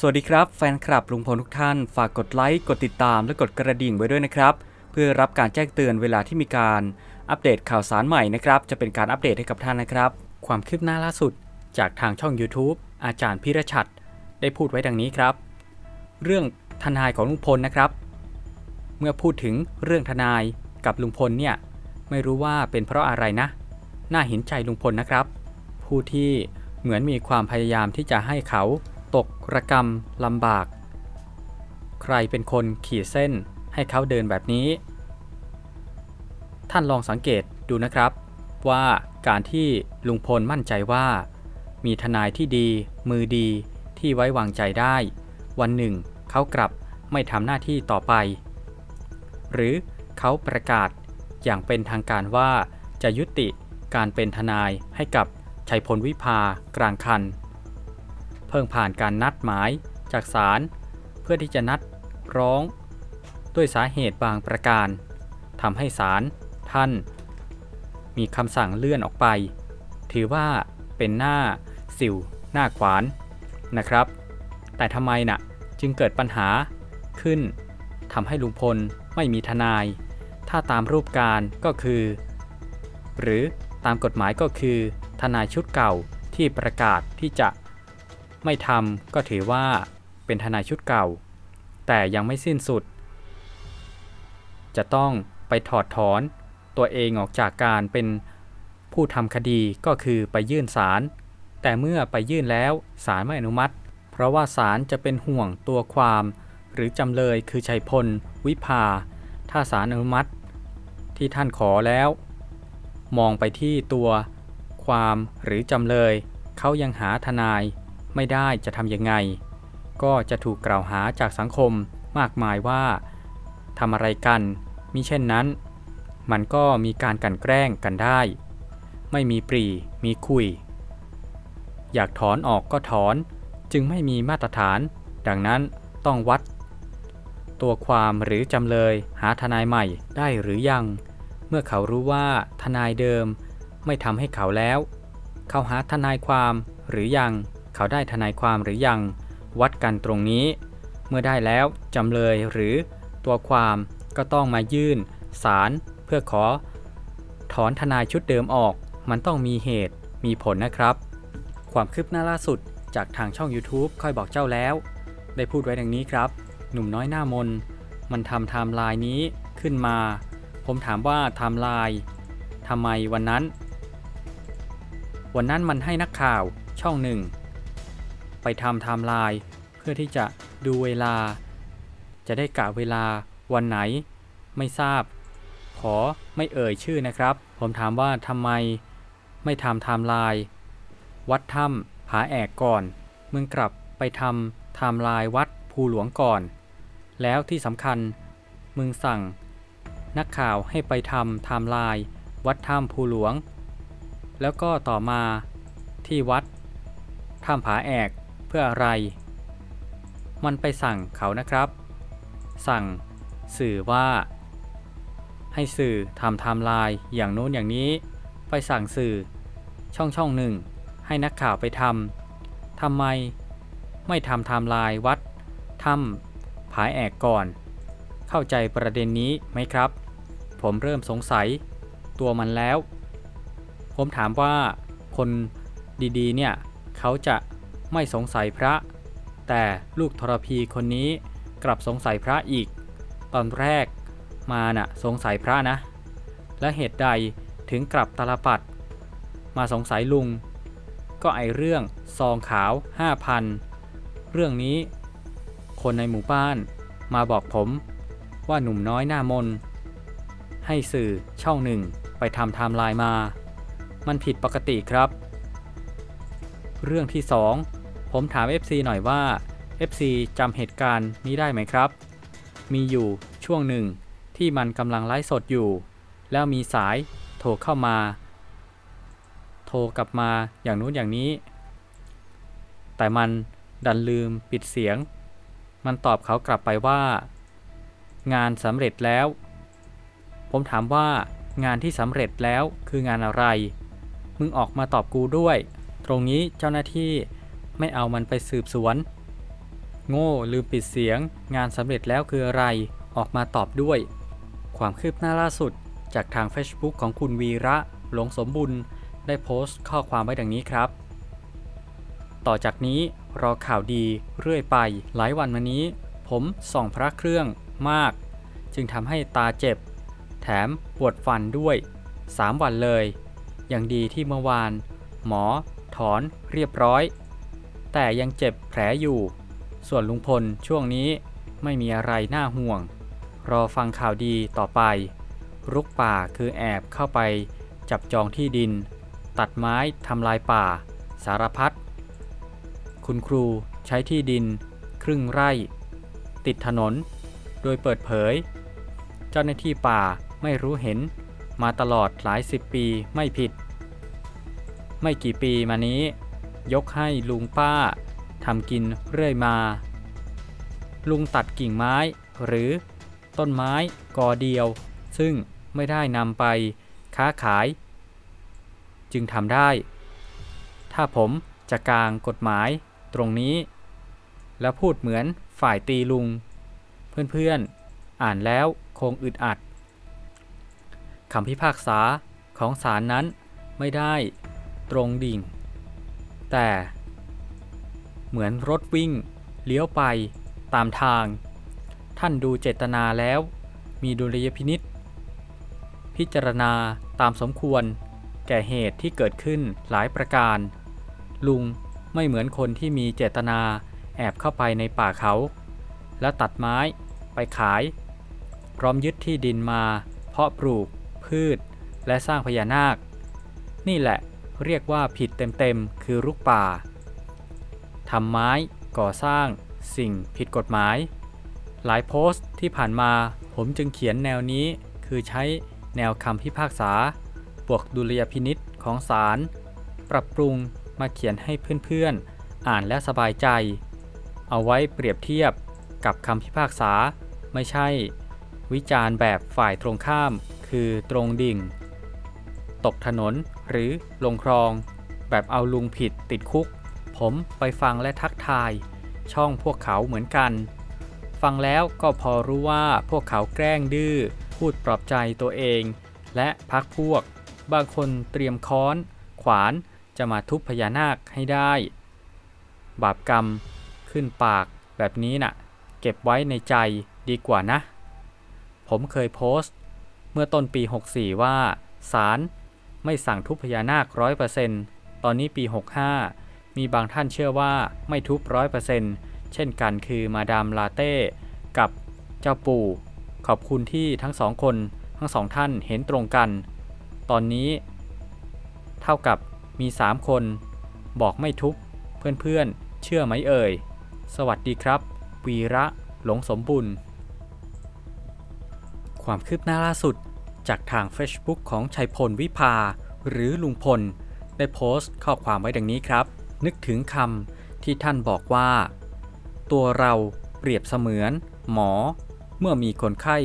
สวัสดีครับแฟนคลับลุงพลทุกท่าน ฝากกดไลค์ กดติดตามและกดกระดิ่งไว้ด้วยนะครับ เพื่อรับการแจ้งเตือนเวลาที่มีการอัปเดตข่าวสารใหม่นะครับ จะเป็นการอัปเดตให้กับท่านนะครับ ความคืบหน้าล่าสุด จากทางช่อง YouTube อาจารย์พิรชัดได้พูดไว้ดังนี้ครับ เรื่องทนายของลุงพลนะครับ เมื่อพูดถึงเรื่องทนายกับลุงพลเนี่ยไม่รู้ว่าเป็นเพราะอะไรนะ น่าเห็นใจลุงพลนะครับ ผู้ที่เหมือนมีความพยายามที่จะให้เขา ตกระกรรมลำบาก ใครเป็นคนขีดเส้นให้เขาเดินแบบนี้ ท่านลองสังเกตดูนะครับ ว่าการที่ลุงพลมั่นใจว่า มีทนายที่ดี มือดีที่ไว้วางใจได้ วันหนึ่ง เขากลับไม่ทำหน้าที่ต่อไป หรือเขาประกาศอย่างเป็นทางการว่าจะยุติการเป็นทนายให้กับชัยพลวิภากลางคัน พิ่งผ่านการนัดหมายจากศาลเพื่อที่จะนัดร้องด้วยสาเหตุบางประการทำให้ศาลท่าน มีคำสั่งเลื่อนออกไป ถือว่าเป็นหน้าสิวหน้าขวานนะครับ แต่ทำไมนะ่ะจึงเกิดปัญหาขึ้นทำให้ลุงพลไม่มีทนาย ถ้าตามรูปการก็คือ หรือตามกฎหมายก็คือ ทนายชุดเก่าที่ประกาศที่จะ ไม่ทำก็ถือว่าเป็นทนายชุดเก่า แต่ยังไม่สิ้นสุด จะต้องไปถอดถอนตัวเองออกจากการเป็นผู้ทำคดีก็คือไปยื่นศาลแต่เมื่อไปยื่นแล้วศาลไม่อนุมัติ เพราะว่าศาลจะเป็นห่วงตัวความ หรือจำเลยคือชัยพล วิภา ถ้าศาลอนุมัติ ที่ท่านขอแล้ว มองไปที่ตัวความหรือจำเลย เขายังหาทนาย ไม่ได้จะทำยังไง ก็จะถูกกล่าวหาจากสังคมมากมายว่าทำอะไรกันมิเช่นนั้น มันก็มีการกันแกล้งกันได้ ไม่มีปรีมีคุย อยากถอนออกก็ถอนจึงไม่มีมาตรฐาน ดังนั้นต้องวัด ตัวความหรือจำเลยหาทนายใหม่ได้หรือยัง เมื่อเขารู้ว่าทนายเดิม ไม่ทำให้เขาแล้ว เขาหาทนายความหรือยัง เขาได้ทนายความหรือยัง วัดกันตรงนี้ เมื่อได้แล้วจำเลยหรือตัวความก็ต้องมายื่นศาลเพื่อขอ ถอนทนายชุดเดิมออก มันต้องมีเหตุมีผลนะครับ ความคืบหน้าล่าสุดจากทางช่อง YouTube ค่อยบอกเจ้าแล้ว ได้พูดไว้ดังนี้ครับ หนุ่มน้อยหน้ามน มันทำไทม์ไลน์นี้ขึ้นมา ผมถามว่าไทม์ไลน์ทำไมวันนั้น วันนั้นมันให้นักข่าวช่องหนึ่ง ไปทำไทม์ไลน์เพื่อที่จะดูเวลา จะได้กะเวลาวันไหน ไม่ทราบ ขอไม่เอ่ยชื่อนะครับ ผมถามว่าทำไมไม่ทำไทม์ไลน์วัดถ้ำผาแอกก่อน มึงกลับไปทำไทม์ไลน์วัดภูหลวงก่อน แล้วที่สำคัญมึงสั่ง นักข่าวให้ไปทำไทม์ไลน์วัดถ้ำภูหลวง แล้วก็ต่อมาที่วัดถ้ำผาแอก เพื่ออะไร มันไปสั่งเขานะครับ สั่งสื่อว่า ให้สื่อทำไทม์ไลน์อย่างโน้นอย่างนี้ ไปสั่งสื่อ ช่องช่องหนึ่ง ให้นักข่าวไปทำทำไม ไม่ทำไทม์ไลน์วัดถ้ำผาแอกก่อน เข้าใจประเด็นนี้ไหมครับ ผมเริ่มสงสัยตัวมันแล้ว ผมถามว่าคนดีๆ เนี่ย เขาจะ ไม่สงสัยพระ แต่ลูกทรพีคนนี้กลับสงสัยพระอีก ตอนแรกมาน่ะสงสัยพระนะ และเหตุใดถึงกลับตาลปัด มาสงสัยลุง ก็ไอเรื่องซองขาว5,000เรื่องนี้ คนในหมู่บ้านมาบอกผมว่าหนุ่มน้อยหน้ามน ให้สื่อช่องหนึ่งไปทำไทม์ไลน์มา มันผิดปกติครับ เรื่องที่2 ผมถาม FC หน่อยว่า FC จำเหตุการณ์นี้ได้ไหมครับ มีอยู่ช่วงหนึ่งที่มันกำลังไลฟ์สดอยู่ แล้วมีสายโทรเข้ามา โทรกลับมาอย่างนู้นอย่างนี้ แต่มันดันลืมปิดเสียง มันตอบเขากลับไปว่า งานสำเร็จแล้ว ผมถามว่างานที่สำเร็จแล้วคืองานอะไร มึงออกมาตอบกูด้วย ตรงนี้เจ้าหน้าที่ ไม่เอามันไปสืบสวน โง่ลืมปิดเสียง งานสำเร็จแล้วคืออะไร ออกมาตอบด้วย ความคืบหน้าล่าสุด จากทาง Facebook ของคุณวีระหลงสมบุญ ได้โพสต์ข้อความไว้ดังนี้ครับ ต่อจากนี้รอข่าวดีเรื่อยไป หลายวันมานี้ ผมส่องพระเครื่องมาก จึงทำให้ตาเจ็บ แถมปวดฟันด้วย 3 วันเลย อย่างดีที่เมื่อวาน หมอ ถอนเรียบร้อย แต่ยังเจ็บแผลอยู่ ส่วนลุงพลช่วงนี้ไม่มีอะไรน่าห่วง รอฟังข่าวดีต่อไป รุกป่าคือแอบเข้าไป จับจองที่ดิน ตัดไม้ทำลายป่า สารพัด คุณครูใช้ที่ดิน ครึ่งไร่ ติดถนน โดยเปิดเผย เจ้าหน้าที่ป่าไม่รู้เห็น มาตลอดหลายสิบปีไม่ผิด ไม่กี่ปีมานี้ ยกให้ลุงป้าทำกินเรื่อยมา ลุงตัดกิ่งไม้หรือ ต้นไม้กอเดียว ซึ่งไม่ได้นำไปค้าขาย จึงทำได้ ถ้าผมจะกลางกฎหมายตรงนี้ แล้วพูดเหมือนฝ่ายตีลุง เพื่อนๆ อ่านแล้วคงอึดอัดคำพิพากษาของศาลนั้นไม่ได้ตรงดิ่ง แต่เหมือนรถวิ่ง เลี้ยวไปตามทาง ท่านดูเจตนาแล้ว มีดุลยพินิษพิจารณาตามสมควร แก่เหตุที่เกิดขึ้นหลายประการ ลุงไม่เหมือนคนที่มีเจตนาแอบเข้าไปในป่าเขา และตัดไม้ไปขาย พร้อมยึดที่ดินมา เพาะปลูกพืชและสร้างพญานาค นี่แหละ เรียกว่าผิดเต็มๆ คือรุกป่า ทำไม้ ก่อสร้าง สิ่งผิดกฎหมาย หลายโพสต์ที่ผ่านมาผมจึงเขียนแนวนี้ คือใช้แนวคำพิพากษา บวกดุลยพินิษของศาล ปรับปรุงมาเขียนให้เพื่อนๆ อ่านและสบายใจ เอาไว้เปรียบเทียบกับคำพิพากษา ไม่ใช่ วิจารณ์แบบฝ่ายตรงข้าม คือตรงดิ่ง ตกถนน หรือลงคลอง แบบเอาลุงผิดติดคุก ผมไปฟังและทักทาย ช่องพวกเขาเหมือนกัน ฟังแล้วก็พอรู้ว่าพวกเขาแกล้งดื้อ พูดปลอบใจตัวเอง และพักพวก บางคนเตรียมค้อน ขวานจะมาทุบพญานาคให้ได้ บาปกรรม ขึ้นปากแบบนี้น่ะ เก็บไว้ในใจดีกว่านะ ผมเคยโพสต์ เมื่อต้นปี 64 ว่าศาล ไม่สั่งทุบพญานาคร้อยเปอร์เซนต์ตอนนี้ปี 65 มีบางท่านเชื่อว่าไม่ทุบร้อยเปอร์เซนต์เช่นกันคือมาดามลาเต้กับเจ้าปู่ ขอบคุณที่ทั้งสองคนทั้งสองท่านเห็นตรงกัน ตอนนี้ เท่ากับมี 3 คน บอกไม่ทุบเพื่อนๆ เชื่อไหมเอ่ย สวัสดีครับ วีระหลงสมบุญ ความคืบหน้าล่าสุด จากทาง Facebook ของชัยพลวิภา หรือลุงพล ได้โพสต์ข้อความไว้ดังนี้ครับ นึกถึงคำที่ท่านบอกว่า ตัวเราเปรียบเสมือน หมอ เมื่อมีคนไข้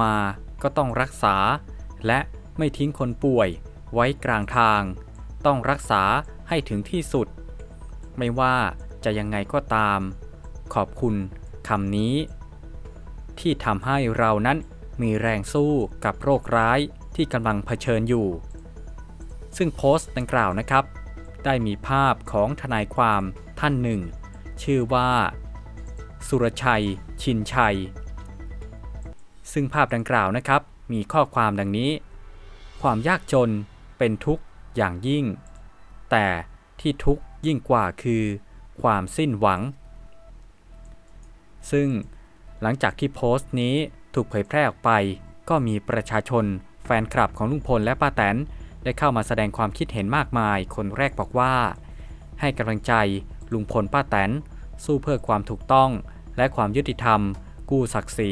มาก็ต้องรักษา และไม่ทิ้งคนป่วยไว้กลางทาง ต้องรักษาให้ถึงที่สุด ไม่ว่าจะยังไงก็ตาม ขอบคุณคำนี้ ที่ทำให้เรานั้น มีแรงสู้กับโรคร้ายที่กำลังเผชิญอยู่ ซึ่งโพสต์ดังกล่าวนะครับ ได้มีภาพของทนายความท่านหนึ่ง ชื่อว่า สุรชัย ชินชัย ซึ่งภาพดังกล่าวนะครับ มีข้อความดังนี้ ความยากจนเป็นทุกข์อย่างยิ่ง แต่ที่ทุกข์ยิ่งกว่าคือ ความสิ้นหวัง ซึ่งหลังจากที่โพสต์นี้ ถูกเผยแพร่ออกไป ก็มีประชาชน แฟนคลับของลุงพลและป้าแตนได้เข้ามาแสดงความคิดเห็นมากมาย คนแรกบอกว่า ให้กำลังใจลุงพลป้าแตนสู้เพื่อความถูกต้อง และความยุติธรรม กู้ศักดิ์ศรี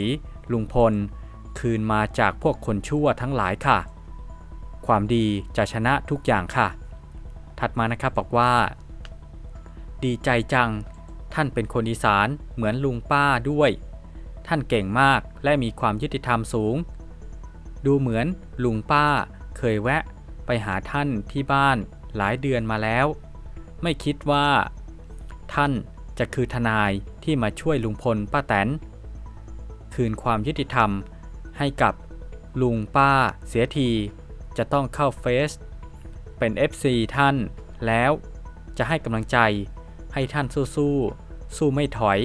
ลุงพล คืนมาจากพวกคนชั่วทั้งหลายค่ะ ความดีจะชนะทุกอย่างค่ะ ถัดมานะครับบอกว่า ดีใจจัง ท่านเป็นคนอีสานเหมือนลุงป้าด้วย ท่านเก่งมากและมีความยุติธรรมสูง ดูเหมือนลุงป้าเคยแวะไปหาท่านที่บ้านหลายเดือนมาแล้ว ไม่คิดว่า ท่านจะคือทนายที่มาช่วยลุงพลป้าแตน คืนความยุติธรรมให้กับลุงป้าเสียทีจะต้องเข้าเฟซเป็น FC ท่านแล้วจะให้กำลังใจให้ท่านสู้สู้ๆสู้ไม่ถอย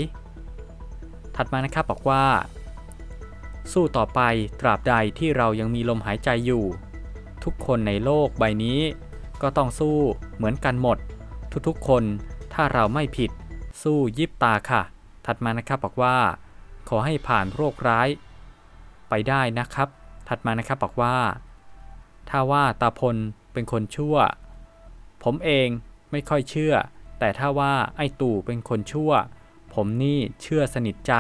ถัดมานะครับบอกว่า สู้ต่อไปตราบใดที่เรายังมีลมหายใจอยู่ ทุกคนในโลกใบนี้ ก็ต้องสู้เหมือนกันหมด ทุกๆคนถ้าเราไม่ผิด สู้ยิบตาค่ะ ถัดมานะครับบอกว่า ขอให้ผ่านโรคร้าย ไปได้นะครับ ถัดมานะครับบอกว่า ถ้าว่าตาพลเป็นคนชั่ว ผมเองไม่ค่อยเชื่อ แต่ถ้าว่าไอ้ตู่เป็นคนชั่ว ผมนี่เชื่อสนิทใจ